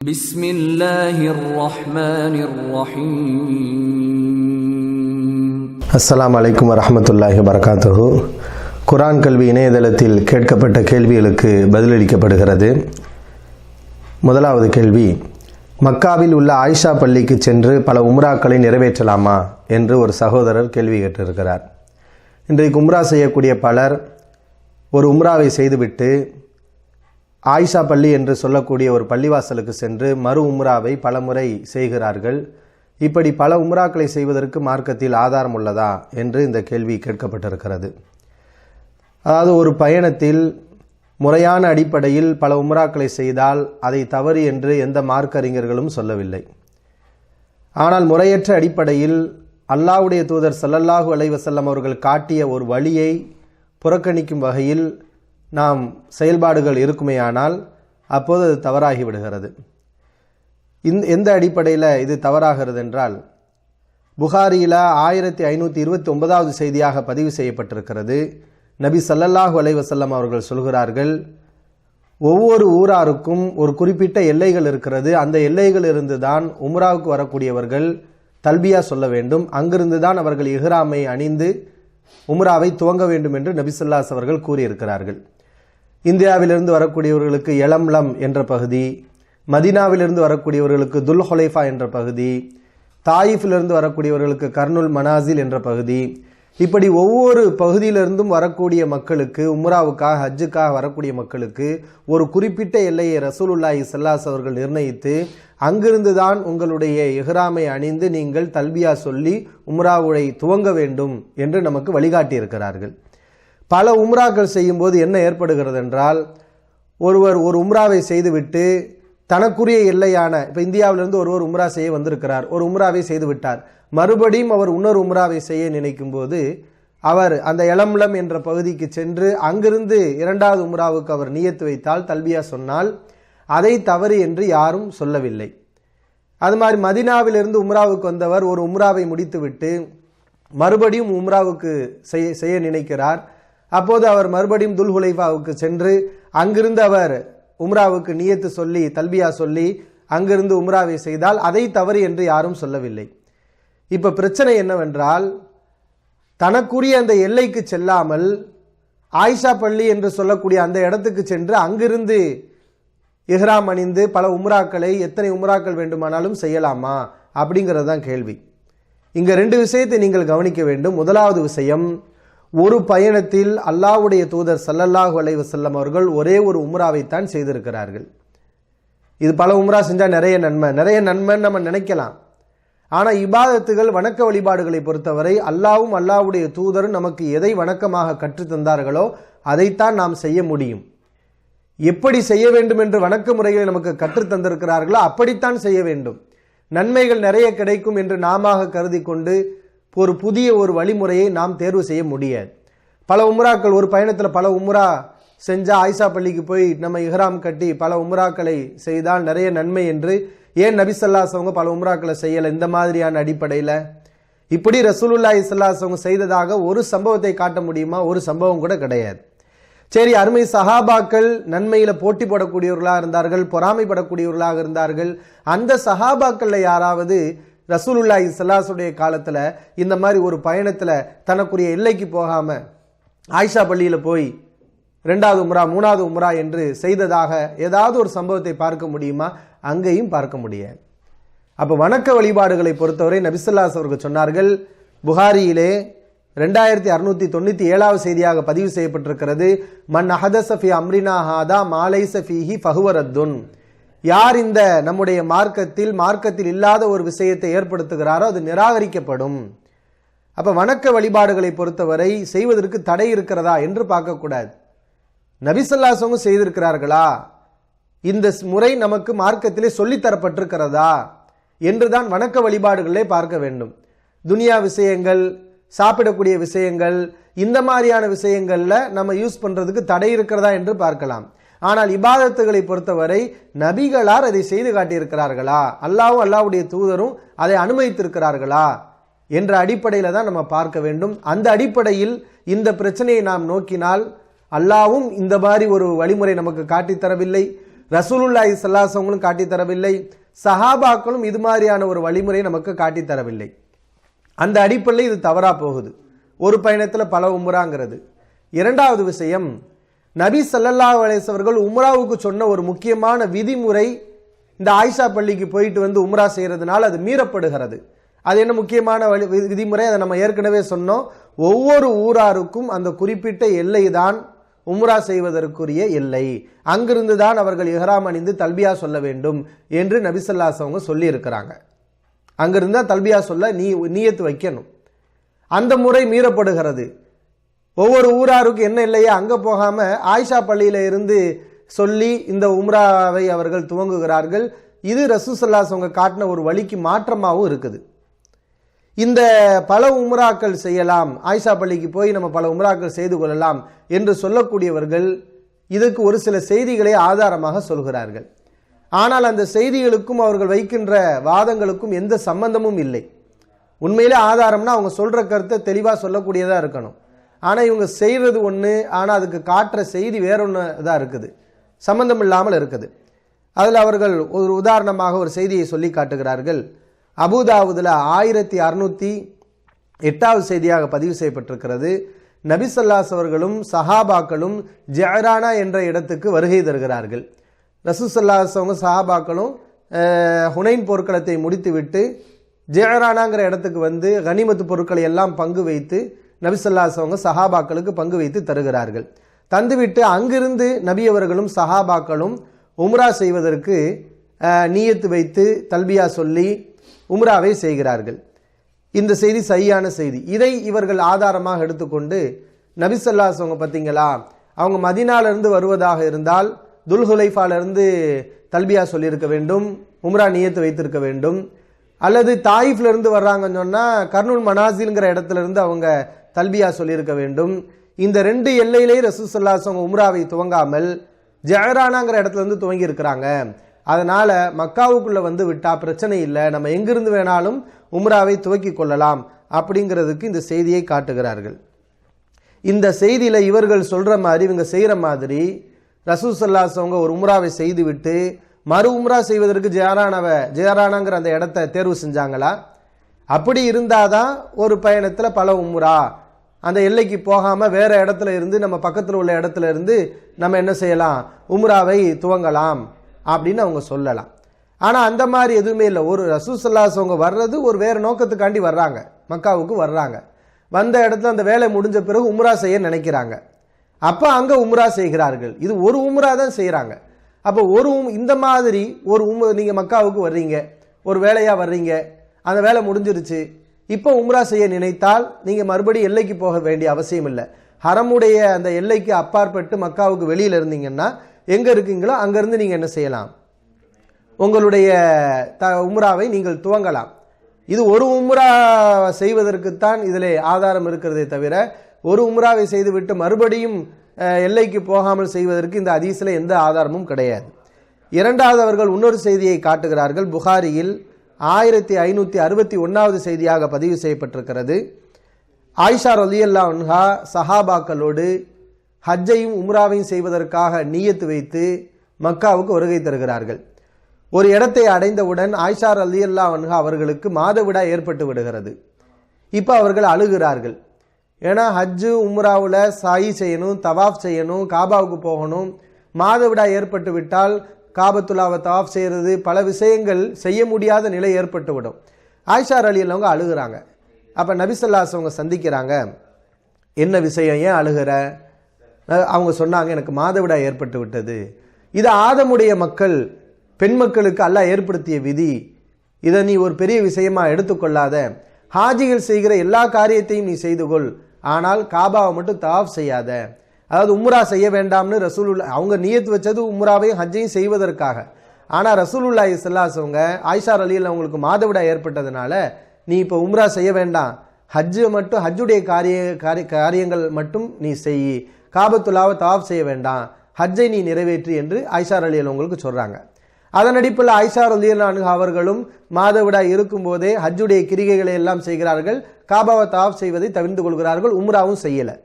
بسم الله الرحمن الرحيم அஸ்ஸலாமு அலைக்கும் வரஹ்மத்துல்லாஹி வரகாத்துஹு குர்ஆன் கல்வி இணையதளத்தில் கேட்கப்பட்ட கேள்விகளுக்கு பதிலளிக்கப்படுகிறது முதலாவது கேள்வி மக்காவில் உள்ள ஆயிஷா பள்ளிக்கு சென்று பல உம்ராக்களை நிறைவேற்றலாமா என்று ஒரு சகோதரர் கேள்வி கேட்டிருக்கிறார் இன்றைக்கு உம்ரா செய்யக்கூடிய பலர் ஒரு உம்ராவை செய்துவிட்டு ஆயிஷா பள்ளி என்று சொல்லக்கூடிய ஒரு பள்ளிவாசலுக்கு சென்று மறு உம்ராவை பலமுறை செய்கிறார்கள். இப்படி பல உம்ராக்களை செய்வதற்கு மார்க்கத்தில் ஆதாரம் உள்ளதா என்று இந்த கேள்வி கேட்கப்பட்டிருக்கிறது. அதாவது ஒரு பயணத்தில் முறையான அடிப்படையில் பல உம்ராக்களை செய்தால் அதை தவறு என்று எந்த மார்க்கறிஞர்களும் சொல்லவில்லை. ஆனால் முறையற்ற அடிப்படையில் அல்லாஹ்வுடைய தூதர் சல்லல்லாஹு அலைவசல்லம் அவர்கள் காட்டிய ஒரு வழியை புறக்கணிக்கும் வகையில் நாம் செயல்பாடுகள் இருக்குமேயானால் அப்போது அது தவறாகி விடுகிறது. இந்த எந்த அடிப்படையில் இது தவறாகிறது என்றால் புகாரியில் ஆயிரத்தி ஐநூற்றி இருபத்தி ஒன்பதாவது செய்தியாக பதிவு செய்யப்பட்டிருக்கிறது. நபி சல்லல்லாஹு அலைவசல்லம் அவர்கள் சொல்கிறார்கள் ஒவ்வொரு ஊராருக்கும் ஒரு குறிப்பிட்ட எல்லைகள் இருக்கிறது. அந்த எல்லைகளிலிருந்து தான் உம்ராவுக்கு வரக்கூடியவர்கள் தல்பியா சொல்ல வேண்டும். அங்கிருந்து தான் அவர்கள் இஹ்ராமை அணிந்து உம்ராவை துவங்க வேண்டும் என்று நபிசுல்லாஸ் அவர்கள் கூறியிருக்கிறார்கள். இந்தியாவிலிருந்து வரக்கூடியவர்களுக்கு எளம்லம் என்ற பகுதி மதினாவிலிருந்து வரக்கூடியவர்களுக்கு துல் ஹொலைஃபா என்ற பகுதி தாயிஃபிலிருந்து வரக்கூடியவர்களுக்கு கர்னுல் மனாசில் என்ற பகுதி. இப்படி ஒவ்வொரு பகுதியிலிருந்தும் வரக்கூடிய மக்களுக்கு உம்ராவுக்காக ஹஜ்ஜுக்காக வரக்கூடிய மக்களுக்கு ஒரு குறிப்பிட்ட எல்லையை ரசூலுல்லாஹி செல்லாஸ் அவர்கள் நிர்ணயித்து அங்கிருந்து தான் உங்களுடைய எஹ்ராமை அணிந்து நீங்கள் தல்பியா சொல்லி உம்ராவுடை துவங்க வேண்டும் என்று நமக்கு வழிகாட்டியிருக்கிறார்கள். பல உம்ராக்கள் செய்யும்போது என்ன ஏற்படுகிறது என்றால் ஒருவர் ஒரு உம்ராவை செய்துவிட்டு தனக்குரிய எல்லையான இப்போ இந்தியாவிலிருந்து ஒருவர் உம்ரா செய்ய வந்திருக்கிறார் ஒரு உம்ராவை செய்து விட்டார் மறுபடியும் அவர் இன்னொரு உம்ராவை செய்ய நினைக்கும் போது அவர் அந்த இளம்லம் என்ற பகுதிக்கு சென்று அங்கிருந்து இரண்டாவது உம்ராவுக்கு அவர் நியத்து வைத்தால் தல்பியா சொன்னால் அதை தவறு என்று யாரும் சொல்லவில்லை. அது மாதிரி மதினாவிலிருந்து உம்ராவுக்கு வந்தவர் ஒரு உம்ராவை முடித்துவிட்டு மறுபடியும் உம்ராவுக்கு செய்ய செய்ய நினைக்கிறார். அப்போது அவர் மறுபடியும் துல்ஹுலைஃபாவுக்கு சென்று அங்கிருந்து அவர் உம்ராவுக்கு நியத்து சொல்லி தல்பியா சொல்லி அங்கிருந்து உம்ராவை செய்தால் அதை தவறு என்று யாரும் சொல்லவில்லை. இப்போ பிரச்சனை என்னவென்றால் தனக்குரிய அந்த எல்லைக்கு செல்லாமல் ஆயிஷா பள்ளி என்று சொல்லக்கூடிய அந்த இடத்துக்கு சென்று அங்கிருந்து இஹ்ராம் அணிந்து பல உம்ராக்களை எத்தனை உம்ராக்கள் வேண்டுமானாலும் செய்யலாமா அப்படிங்கிறது தான் கேள்வி. இங்க ரெண்டு விஷயத்தை நீங்கள் கவனிக்க வேண்டும். முதலாவது விஷயம் ஒரு பயணத்தில் அல்லாஹ்வுடைய தூதர் சல்லல்லாஹு அலைஹி செல்லம் அவர்கள் ஒரே ஒரு உம்ராவைத்தான் செய்திருக்கிறார்கள். இது பல உம்ரா செஞ்சால் நிறைய நன்மை. நிறைய நன்மைன்னு நம்ம நினைக்கலாம். ஆனால் இபாதத்துகள் வணக்க வழிபாடுகளை பொறுத்தவரை அல்லாவும் அல்லாவுடைய தூதரும் நமக்கு எதை வணக்கமாக கற்றுத்தந்தார்களோ அதைத்தான் நாம் செய்ய முடியும். எப்படி செய்ய வேண்டும் என்று வணக்க முறைகளை நமக்கு கற்றுத்தந்திருக்கிறார்களோ அப்படித்தான் செய்ய வேண்டும். நன்மைகள் நிறைய கிடைக்கும் என்று நாம கருதி கொண்டு ஒரு புதிய ஒரு வழிமுறையை நாம் தேர்வு செய்ய முடியாது. பல உம்ராக்கள் ஒரு பயணத்தில் பல உம்ரா செஞ்சால் ஆயிஷா பள்ளிக்கு போய் நம்ம இஹ்ராம் கட்டி பல உம்ராக்களை செய்தால் நிறைய நன்மை என்று ஏன் நபிசல்லாஸ் அவங்க பல உம்ராக்களை செய்யலை? இந்த மாதிரியான அடிப்படையில். இப்படி ரசூலுல்லாஹி ஸல்லல்லாஹு அவங்க செய்ததாக ஒரு சம்பவத்தை காட்ட முடியுமா? ஒரு சம்பவம் கூட கிடையாது. சரி அருமை சஹாபாக்கள் நன்மையில் போட்டி போடக்கூடியவர்களாக இருந்தார்கள் பொறாமைப்படக்கூடியவர்களாக இருந்தார்கள். அந்த சஹாபாக்களில் யாராவது ரசூலுல்லாஹி ஸல்லல்லாஹுடைய காலத்தில் இந்த மாதிரி ஒரு பயணத்தில் தனக்குரிய எல்லைக்கு போகாமல் ஆயிஷா பள்ளியில் போய் ரெண்டாவது உம்ரா மூணாவது உம்ரா என்று செய்ததாக ஏதாவது ஒரு சம்பவத்தை பார்க்க முடியுமா? அங்கேயும் பார்க்க முடியாது. அப்போ வணக்க வழிபாடுகளை பொறுத்தவரை நபிசல்லாஸ் அவர்கள் சொன்னார்கள் புகாரியிலே ரெண்டாயிரத்தி அறுநூத்தி தொண்ணூத்தி ஏழாவது செய்தியாக பதிவு செய்யப்பட்டிருக்கிறது மன் அஹதசஃபி அம்ரினா ஹாதா மாலை சஃபிஹி ஃபஹுவரத்துன் யார் இந்த நம்முடைய மார்க்கத்தில் மார்க்கத்தில் இல்லாத ஒரு விஷயத்தை ஏற்படுத்துகிறாரோ அது நிராகரிக்கப்படும். அப்ப வணக்க வழிபாடுகளை பொறுத்தவரை செய்வதற்கு தடை இருக்கிறதா என்று பார்க்கக்கூடாது. நபிசல்லாசவங்க செய்திருக்கிறார்களா? இந்த முறை நமக்கு மார்க்கத்திலே சொல்லித்தரப்பட்டிருக்கிறதா என்றுதான் வணக்க வழிபாடுகளே பார்க்க வேண்டும். துனியா விஷயங்கள் சாப்பிடக்கூடிய விஷயங்கள் இந்த மாதிரியான விஷயங்கள்ல நம்ம யூஸ் பண்றதுக்கு தடை இருக்கிறதா என்று பார்க்கலாம். ஆனால் இபாதத்துகளை பொறுத்தவரை நபிகளார் அதை செய்து காட்டியிருக்கிறார்களா? அல்லாவும் அல்லாவுடைய தூதரும் அதை அனுமதித்திருக்கிறார்களா? என்ற அடிப்படையில் தான் நம்ம பார்க்க வேண்டும். அந்த அடிப்படையில் இந்த பிரச்சனையை நாம் நோக்கினால் அல்லாவும் இந்த மாதிரி ஒரு வழிமுறை நமக்கு காட்டித்தரவில்லை ரசூலுல்லாஹி சல்லாசவங்களும் காட்டித் தரவில்லை. சஹாபாக்களும் இது மாதிரியான ஒரு வழிமுறை நமக்கு காட்டித் தரவில்லை. அந்த அடிப்படையில் இது தவறா போகுது. ஒரு பயணத்தில் பல உமுறாங்கிறது இரண்டாவது விஷயம் நபி சல்லல்லா அலைஹி அவர்கள் உம்ராவுக்கு சொன்ன ஒரு முக்கியமான விதிமுறை இந்த ஆயிஷா பள்ளிக்கு போயிட்டு வந்து உம்ரா செய்கிறதுனால அது மீறப்படுகிறது. அது என்ன முக்கியமான வழி விதிமுறை? அதை நம்ம ஏற்கனவே சொன்னோம். ஒவ்வொரு ஊராருக்கும் அந்த குறிப்பிட்ட எல்லை தான் உம்ரா செய்வதற்குரிய எல்லை. அங்கிருந்து தான் அவர்கள் இஹராம் அணிந்து தல்பியா சொல்ல வேண்டும் என்று நபிசல்லாஸ் அவங்க சொல்லியிருக்கிறாங்க. அங்கிருந்து தான் தல்பியா சொல்ல நீ நீயத்து வைக்கணும். அந்த முறை மீறப்படுகிறது. ஒவ்வொரு ஊராருக்கு என்ன இல்லையா? அங்கே போகாமல் ஆயிஷா பள்ளியில் இருந்து சொல்லி இந்த உம்ராவை அவர்கள் துவங்குகிறார்கள். இது ரசூசல்லாஸ் அவங்க காட்டின ஒரு வழிக்கு மாற்றமாகவும் இருக்குது. இந்த பல உம்ராக்கள் செய்யலாம் ஆயிஷா பள்ளிக்கு போய் நம்ம பல உம்ராக்கள் செய்து கொள்ளலாம் என்று சொல்லக்கூடியவர்கள் இதுக்கு ஒரு சில செய்திகளை ஆதாரமாக சொல்கிறார்கள். ஆனால் அந்த செய்திகளுக்கும் அவர்கள் வைக்கின்ற வாதங்களுக்கும் எந்த சம்பந்தமும் இல்லை. உண்மையிலே ஆதாரம்னா அவங்க சொல்ற கருத்தை தெளிவாக சொல்லக்கூடியதாக இருக்கணும். ஆனால் இவங்க செய்கிறது ஒன்று ஆனால் அதுக்கு காட்டுற செய்தி வேறொன்று இதாக தான் இருக்குது. சம்மந்தம் இல்லாமல் இருக்குது. அதில் அவர்கள் ஒரு உதாரணமாக ஒரு செய்தியை சொல்லி காட்டுகிறார்கள். அபுதாவுதில் ஆயிரத்தி அறுநூற்றி எட்டாவது செய்தியாக பதிவு செய்யப்பட்டிருக்கிறது. நபிசல்லாஸ் அவர்களும் சஹாபாக்களும் ஜெஹரானா என்ற இடத்துக்கு வருகை தருகிறார்கள். ரசூசல்லாஸ் அவங்க சஹாபாக்களும் ஹுனைன் போர்க்களத்தை முடித்துவிட்டு ஜெஹரானாங்கிற இடத்துக்கு வந்து கனிமத்து பொருட்களை எல்லாம் பங்கு வைத்து நபிசல்லாஸ் அவங்க சஹாபாக்களுக்கு பங்கு வைத்து தருகிறார்கள். தந்துவிட்டு அங்கிருந்து நபியவர்களும் சஹாபாக்களும் உம்ரா செய்வதற்கு நீயத்து வைத்து தல்பியா சொல்லி உம்ராவை செய்கிறார்கள். இந்த செய்தி சரியான செய்தி. இதை இவர்கள் ஆதாரமாக எடுத்துக்கொண்டு நபிசல்லாஸ் அவங்க பார்த்தீங்களா அவங்க மதினாலிருந்து வருவதாக இருந்தால் துல்ஹுலைஃபாலிருந்து தல்பியா சொல்லியிருக்க வேண்டும் உம்ரா நியத்து வைத்திருக்க வேண்டும். அல்லது தாயிஃப்ல இருந்து வர்றாங்கன்னு சொன்னா கர்னூல் மனாசில்ங்கிற இடத்துல இருந்து அவங்க தல்பியா சொல்லியிருக்க வேண்டும். இந்த ரெண்டு எல்லையிலே ரசூசல்லாஸ் அவங்க உம்ராவை துவங்காமல் ஜெஹரானாங்கிற இடத்துல இருந்து துவங்கி இருக்கிறாங்க அதனால மக்காவுக்குள்ள வந்து விட்டா பிரச்சனை இல்லை. நம்ம எங்கிருந்து வேணாலும் உம்ராவை துவக்கி கொள்ளலாம் அப்படிங்கிறதுக்கு இந்த செய்தியை காட்டுகிறார்கள். இந்த செய்தியில இவர்கள் சொல்ற மாதிரி இவங்க செய்யற மாதிரி ரசூசல்லாஸ் அவங்க ஒரு உம்ராவை செய்துவிட்டு மறு உம்ரா செய்வதற்கு ஜெயரானாவை ஜெயரானாங்கிற அந்த இடத்த தேர்வு செஞ்சாங்களா? அப்படி இருந்தாதான் ஒரு பயணத்துல பல உம்ரா அந்த எல்லைக்கு போகாமல் வேற இடத்துல இருந்து நம்ம பக்கத்தில் உள்ள இடத்துல இருந்து நம்ம என்ன செய்யலாம்? உம்ராவை துவங்கலாம் அப்படின்னு அவங்க சொல்லலாம். ஆனால் அந்த மாதிரி எதுவுமே இல்லை. ஒரு ரசூசல்லாஸ் அவங்க வர்றது ஒரு வேறு நோக்கத்துக்காண்டி வர்றாங்க. மக்காவுக்கு வர்றாங்க. வந்த இடத்துல அந்த வேலை முடிஞ்ச பிறகு உம்ரா செய்ய நினைக்கிறாங்க. அப்போ அங்கே உம்ரா செய்கிறார்கள். இது ஒரு உம்ரா தான் செய்கிறாங்க அப்போ ஒரு உம்- இந்த மாதிரி ஒரு உம் நீங்கள் மக்காவுக்கு வர்றீங்க. ஒரு வேலையாக வர்றீங்க. அந்த வேலை முடிஞ்சிருச்சு. இப்போ உம்ரா செய்ய நினைத்தால் நீங்கள் மறுபடியும் எல்லைக்கு போக வேண்டிய அவசியம் இல்லை. ஹரமுடைய அந்த எல்லைக்கு அப்பாற்பட்டு மக்காவுக்கு வெளியில் இருந்தீங்கன்னா எங்கே இருக்கீங்களோ அங்கேருந்து நீங்கள் என்ன செய்யலாம்? உங்களுடைய த உம்ராவை நீங்கள் துவங்கலாம். இது ஒரு உம்ரா செய்வதற்குத்தான் இதில் ஆதாரம் இருக்கிறதே தவிர ஒரு உம்ராவை செய்துவிட்டு மறுபடியும் எல்லைக்கு போகாமல் செய்வதற்கு இந்த ஹதீஸில் எந்த ஆதாரமும் கிடையாது. இரண்டாவது அவர்கள் இன்னொரு செய்தியை காட்டுகிறார்கள். புகாரியில் ஆயிரத்தி ஐநூற்றி அறுபத்தி ஒன்றாவது செய்தியாக பதிவு செய்யப்பட்டிருக்கிறது. ஆயிஷா ரலியல்லா அன்ஹா சஹாபாக்களோடு ஹஜ்ஜையும் உம்ராவையும் செய்வதற்காக நீயத்து வைத்து மக்காவுக்கு வருகை தருகிறார்கள். ஒரு இடத்தை அடைந்தவுடன் ஆயிஷா ரலியல்லா அன்ஹா அவர்களுக்கு மாதவிடா ஏற்பட்டு விடுகிறது. இப்போ அவர்கள் அழுகிறார்கள். ஏன்னா ஹஜ்ஜு உம்ராவில் சாயி செய்யணும் தவாஃப் செய்யணும் காபாவுக்கு போகணும். மாதவிடா ஏற்பட்டு விட்டால் காபத்துலாவை தாஃப் செய்கிறது பல விஷயங்கள் செய்ய முடியாத நிலை ஏற்பட்டுவிடும். ஆயிஷார் ஆயிஷா அவங்க அழுகிறாங்க. அப்போ நபிசல்லாஸ் அவங்க சந்திக்கிறாங்க. என்ன விஷயம் ஏன் அழுகிற? அவங்க சொன்னாங்க எனக்கு மாதவிடா ஏற்பட்டு விட்டது. இது ஆதமுடைய மக்கள் பெண் மக்களுக்கு அல்லாஹ் ஏற்படுத்திய விதி. இதை நீ ஒரு பெரிய விஷயமா எடுத்துக்கொள்ளாத. ஹாஜிகள் செய்கிற எல்லா காரியத்தையும் நீ செய்து கொள். ஆனால் காபாவை மட்டும் தாஃப் செய்யாத. அதாவது உம்ரா செய்ய வேண்டாம்னு ரசூலுல்லா அவங்க நியத்து வச்சது உம்ராவையும் ஹஜ்ஜையும் செய்வதற்காக. ஆனால் ரசூலுல்லா இஸ்லாஸ் அவங்க ஆயிஷா அலியில் அவங்களுக்கு மாதவிடா ஏற்பட்டதுனால நீ இப்போ உம்ரா செய்ய வேண்டாம். ஹஜ்ஜு மட்டும் ஹஜ்ஜுடைய காரிய காரிய- காரியங்கள் மட்டும் நீ செய். காபத்துல்லாவை தவாஃப் செய்ய வேண்டாம். ஹஜ்ஜை நீ நிறைவேற்று என்று ஆயிஷா அலியல் உங்களுக்கு சொல்கிறாங்க அதன் அடிப்பில் ஆயிஷா அலியலானு அவர்களும் மாதவிடாய் இருக்கும்போதே ஹஜ்ஜுடைய கிரிகைகளை எல்லாம் செய்கிறார்கள். காபாவை தவாஃப் செய்வதை தவிர்த்து கொள்கிறார்கள். உம்ராவும் செய்யலை.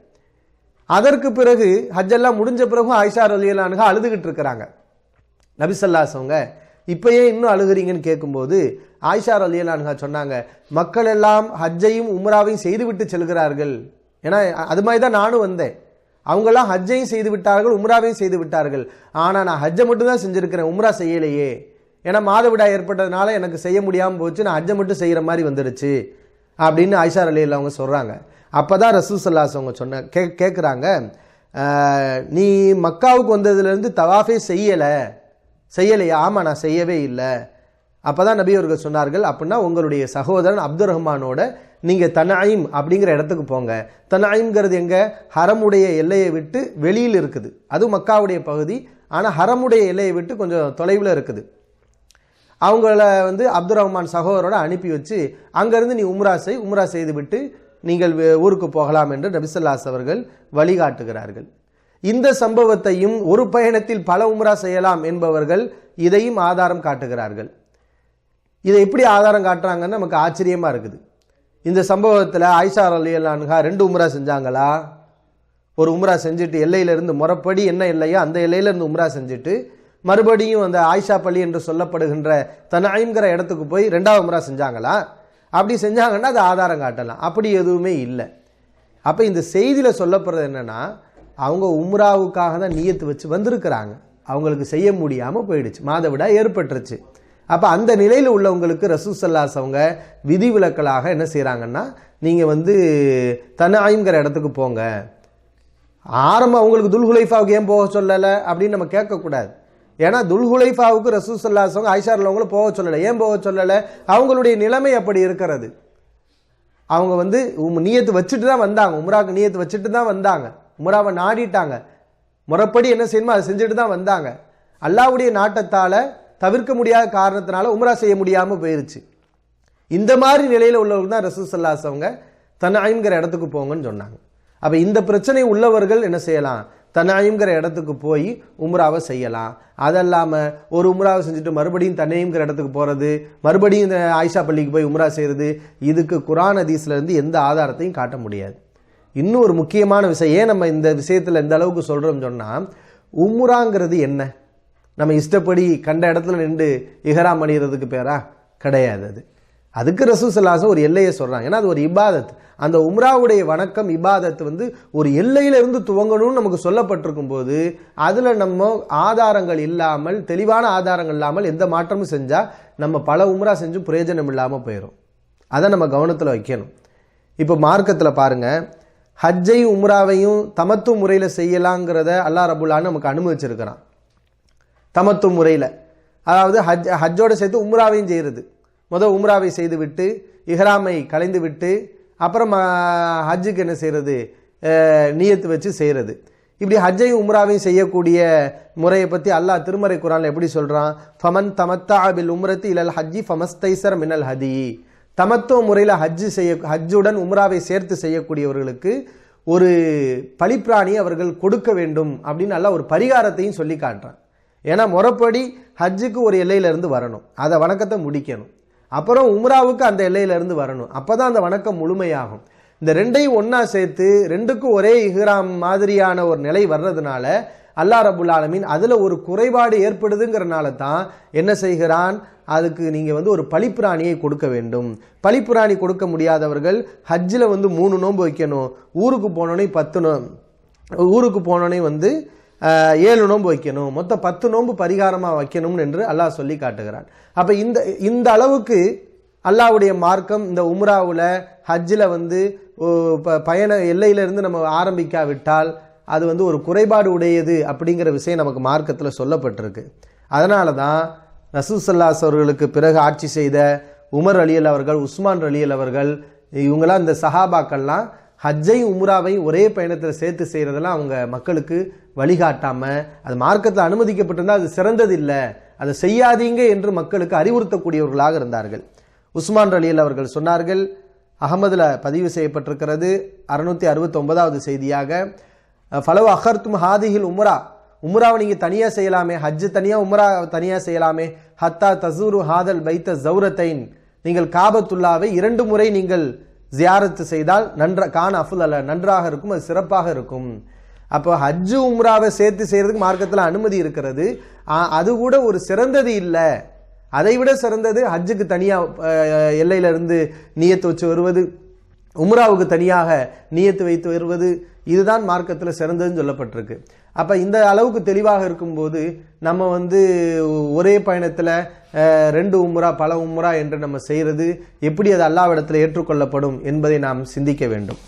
அதற்கு பிறகு ஹஜ்ஜெல்லாம் முடிஞ்ச பிறகும் ஆயிஷா ரலியல் அழுதுகிட்டு இருக்கிறாங்க. நபிசல்லாசவங்க இப்பயே இன்னும் அழுகுறீங்கன்னு கேட்கும்போது ஆயிஷா அலியலான்ஹா சொன்னாங்க மக்கள் எல்லாம் ஹஜ்ஜையும் உம்ராவையும் செய்துவிட்டு செல்கிறார்கள். ஏன்னா அது மாதிரி தான் நானும் வந்தேன். அவங்கெல்லாம் ஹஜ்ஜையும் செய்து விட்டார்கள் உம்ராவையும் செய்து விட்டார்கள் ஆனால் நான் ஹஜ்ஜை மட்டும் தான் செஞ்சுருக்கிறேன் உம்ரா செய்யலையே. ஏன்னா மாதவிடா ஏற்பட்டதுனால எனக்கு செய்ய முடியாமல் போச்சு நான் ஹஜ்ஜை மட்டும் செய்கிற மாதிரி வந்துடுச்சு அப்படின்னு ஐஷார் அலியில் அவங்க சொல்கிறாங்க அப்போ தான் ரசூசல்லாஸ் அவங்க சொன்ன கே கேட்குறாங்க நீ மக்காவுக்கு வந்ததுலேருந்து தவாஃபே செய்யலை செய்யலையா? ஆமாம் நான் செய்யவே இல்லை. அப்போ தான் நபி அவர்கள் சொன்னார்கள் அப்படின்னா உங்களுடைய சகோதரன் அப்துல் ரஹ்மானோட நீங்கள் தனாயிம் அப்படிங்கிற இடத்துக்கு போங்க. தனாயிம்ங்கிறது எங்கே? ஹரமுடைய எல்லையை விட்டு வெளியில் இருக்குது. அதுவும் மக்காவுடைய பகுதி. ஆனால் ஹரமுடைய எல்லையை விட்டு கொஞ்சம் தொலைவில் இருக்குது. அவங்கள வந்து அப்துல் ரஹ்மான் சகோதரோட அனுப்பி வச்சு அங்கேருந்து நீ உம்ரா செய் உம்ரா செய்து விட்டு நீங்கள் வே- ஊருக்கு போகலாம் என்று நபிசல்லாஸ் அவர்கள் வழிகாட்டுகிறார்கள். இந்த சம்பவத்தையும் ஒரு பயணத்தில் பல உம்ரா செய்யலாம் என்பவர்கள் இதையும் ஆதாரம் காட்டுகிறார்கள். இதை எப்படி ஆதாரம் காட்டுறாங்கன்னு நமக்கு ஆச்சரியமாக இருக்குது. இந்த சம்பவத்தில் ஆயிஷா அலி அல்லான்ஹா ரெண்டு உம்ரா செஞ்சாங்களா? ஒரு உம்ரா செஞ்சுட்டு எல்லையிலிருந்து முறப்படி என்ன எல்லையோ அந்த எல்லையிலிருந்து உம்ரா செஞ்சுட்டு மறுபடியும் அந்த ஆயிஷா பள்ளி என்று சொல்லப்படுகின்ற தனாயிம்ங்கிற இடத்துக்கு போய் ரெண்டாவது உம்ரா செஞ்சாங்களா? அப்படி செஞ்சாங்கன்னா அது ஆதாரம் காட்டலாம். அப்படி எதுவுமே இல்லை. அப்போ இந்த செய்தியில் சொல்லப்படுறது என்னன்னா அவங்க உம்ராவுக்காக தான் நீயத்து வச்சு வந்திருக்கிறாங்க. அவங்களுக்கு செய்ய முடியாமல் போயிடுச்சு. மாதவிடா ஏற்பட்டுருச்சு. அப்போ அந்த நிலையில் உள்ளவங்களுக்கு ரசூசல்லாஸ் அவங்க விதிவிலக்கலாக என்ன செய்கிறாங்கன்னா நீங்கள் வந்து தனாயுங்கிற இடத்துக்கு போங்க. ஆரம்பம் அவங்களுக்கு துல்குலைஃபாவுக்கு ஏன் போக சொல்லலை அப்படின்னு நம்ம கேட்கக்கூடாது. ஏன்னா துல்ஹுலைஃபாவுக்கு ரசூசல்லாசவங்க ஐஷாரில் போக சொல்லலை. ஏன் போக சொல்லலை? அவங்களுடைய நிலைமை அப்படி இருக்கிறது? அவங்க வந்து உம் வச்சுட்டு தான் வந்தாங்க. உம்ராக்கு நீயத்து வச்சுட்டு தான் வந்தாங்க. உம்ராவை நாடிட்டாங்க. முறைப்படி என்ன செய்யணுமோ அதை செஞ்சுட்டு தான் வந்தாங்க. அல்லாவுடைய நாட்டத்தால் தவிர்க்க முடியாத காரணத்தினால உம்ரா செய்ய முடியாமல் போயிருச்சு. இந்த மாதிரி நிலையில் உள்ளவர்கள் தான் ரசூசல்லாசவங்க அவங்க இடத்துக்கு போங்கன்னு சொன்னாங்க. அப்போ இந்த பிரச்சனை உள்ளவர்கள் என்ன செய்யலாம்? தனாயுங்கிற இடத்துக்கு போய் உம்ராவை செய்யலாம். அதல்லாமல் ஒரு உம்ராவை செஞ்சுட்டு மறுபடியும் தன்னையும்ங்கிற இடத்துக்கு போகிறது மறுபடியும் இந்த ஆயிஷா பள்ளிக்கு போய் உம்ரா செய்கிறது இதுக்கு குரான் அதீஸ்லேருந்து எந்த ஆதாரத்தையும் காட்ட முடியாது. இன்னும் ஒரு முக்கியமான விஷயம் ஏன் நம்ம இந்த விஷயத்தில் இந்த அளவுக்கு சொல்கிறோம் சொன்னால் உம்ராங்கிறது என்ன? நம்ம இஷ்டப்படி கண்ட இடத்துல நின்று இஹராம் அணிகிறதுக்கு பேரா? கிடையாது அது. அதுக்கு ரசூசல்லாசம் ஒரு எல்லையை சொல்கிறாங்க ஏன்னா அது ஒரு இபாதத். அந்த உம்ராவுடைய வணக்கம் இபாதத் வந்து ஒரு எல்லையிலிருந்து துவங்கணும்னு நமக்கு சொல்லப்பட்டிருக்கும் போது அதில் நம்ம ஆதாரங்கள் இல்லாமல் தெளிவான ஆதாரங்கள் இல்லாமல் எந்த மாற்றமும் செஞ்சால் நம்ம பல உம்ரா செஞ்சும் பிரயோஜனம் இல்லாமல் போயிடும் அதை நம்ம கவனத்தில் வைக்கணும். இப்போ மார்க்கத்தில் பாருங்க ஹஜ்ஜையும் உம்ராவையும் தமத்து முறையில் செய்யலாங்கிறத அல்லா ரபுல்லான்னு நமக்கு அனுமதிச்சிருக்கிறான். தமத்து முறையில். அதாவது ஹஜ் ஹஜ்ஜோட சேர்த்து உம்ராவையும் செய்கிறது முதல் உம்ராவை செய்துவிட்டு இஹ்ராமை கலைந்துவிட்டு அப்புறம் ஹஜ்ஜுக்கு என்ன செய்கிறது நீயத்து வச்சு செய்கிறது இப்படி ஹஜ்ஜையும் உம்ராவையும் செய்யக்கூடிய முறையை பற்றி அல்லாஹ் திருமறை குரான் எப்படி சொல்கிறான் ஃபமன் தமத்தா பில் உம்ரத்து இலல் ஹஜ்ஜி ஃபமஸ்தைசர் மினல் ஹதி. தமத்துவ முறையில் ஹஜ்ஜு செய்ய ஹஜ்ஜுடன் உம்ராவை சேர்த்து செய்யக்கூடியவர்களுக்கு ஒரு பழிப்பிராணி அவர்கள் கொடுக்க வேண்டும் அப்படின்னு நல்லா ஒரு பரிகாரத்தையும் சொல்லி காட்டுறான். ஏன்னா முறைப்படி ஹஜ்ஜுக்கு ஒரு எல்லையிலேருந்து வரணும். அதை வணக்கத்தை முடிக்கணும். அப்புறம் உம்ராவுக்கு அந்த எல்லையிலேருந்து வரணும். அப்போ தான் அந்த வணக்கம் முழுமையாகும். இந்த ரெண்டையும் ஒன்றா சேர்த்து ரெண்டுக்கும் ஒரே இஹ்ராம் மாதிரியான ஒரு நிலை வர்றதுனால அல்லா ரபுல் ஆலமீன் அதில் ஒரு குறைபாடு ஏற்படுதுங்கிறனால தான் என்ன செய்கிறான்? அதுக்கு நீங்கள் வந்து ஒரு பழிப்புராணியை கொடுக்க வேண்டும். பழிப்புராணி கொடுக்க முடியாதவர்கள் ஹஜ்ஜில் வந்து மூணு நோன்பு வைக்கணும். ஊருக்கு போனோடனே பத்து நோ ஊருக்கு போனோடனே வந்து ஏழு நோன்பு வைக்கணும். மொத்தம் பத்து நோன்பு பரிகாரமாக வைக்கணும் என்று அல்லாஹ் சொல்லி காட்டுகிறான். அப்போ இந்த இந்த அளவுக்கு அல்லாஹ்வுடைய மார்க்கம் இந்த உம்ராவில் ஹஜ்ஜில் வந்து ப- பயண எல்லையிலிருந்து நம்ம ஆரம்பிக்காவிட்டால் அது வந்து ஒரு குறைபாடு உடையது அப்படிங்கிற விஷயம் நமக்கு மார்க்கத்தில் சொல்லப்பட்டிருக்கு. அதனால தான் ரசூசல்லாஸ் அவர்களுக்கு பிறகு ஆட்சி செய்த உமர் அலியல் அவர்கள் உஸ்மான் அலியல் அவர்கள் இவங்களாம் இந்த சஹாபாக்கள்லாம் ஹஜ்ஜையும் உம்ராவை ஒரே பயணத்தில் சேர்த்து செய்கிறதெல்லாம் அவங்க மக்களுக்கு வழிகாட்டாமல் அது மார்க்கத்தில் அனுமதிக்கப்பட்டிருந்தால் அது சிறந்தது இல்லை அதை செய்யாதீங்க என்று மக்களுக்கு அறிவுறுத்தக்கூடியவர்களாக இருந்தார்கள். உஸ்மான் அலியல் அவர்கள் சொன்னார்கள் அகமதில் பதிவு செய்யப்பட்டிருக்கிறது அறுநூத்தி அறுபத்தொன்பதாவது செய்தியாக ஃபலவ் அஹர்த்தும் ஹாதிஹில் உம்ரா. உம்ராவை நீங்கள் தனியாக செய்யலாமே ஹஜ் தனியாக உம்ரா தனியாக செய்யலாமே. ஹத்தா தசூரு ஹாதல் பைத்த ஜௌரத்தைன். நீங்கள் காபத்துல்லாவை இரண்டு முறை நீங்கள் ஜியாரத்து செய்தால் நன்ற கான் அஃபுல் அல்ல நன்றாக இருக்கும் அது சிறப்பாக இருக்கும். அப்போ ஹஜ்ஜு உம்ராவை சேர்த்து செய்யறதுக்கு மார்க்கத்தில் அனுமதி இருக்கிறது. அது கூட ஒரு சிறந்தது இல்லை. அதை விட சிறந்தது ஹஜ்ஜுக்கு தனியாக எல்லையிலிருந்து நீயத்து வச்சு வருவது உம்ராவுக்கு தனியாக நீயத்து வைத்து வருவது இதுதான் மார்க்கத்தில் சிறந்ததுன்னு சொல்லப்பட்டிருக்கு. அப்போ இந்த அளவுக்கு தெளிவாக இருக்கும்போது நம்ம வந்து ஒரே பயணத்தில் ரெண்டு உம்ரா பல உம்ரா என்று நம்ம செய்கிறது எப்படி அது அல்லாவிடத்தில் ஏற்றுக்கொள்ளப்படும் என்பதை நாம் சிந்திக்க வேண்டும்.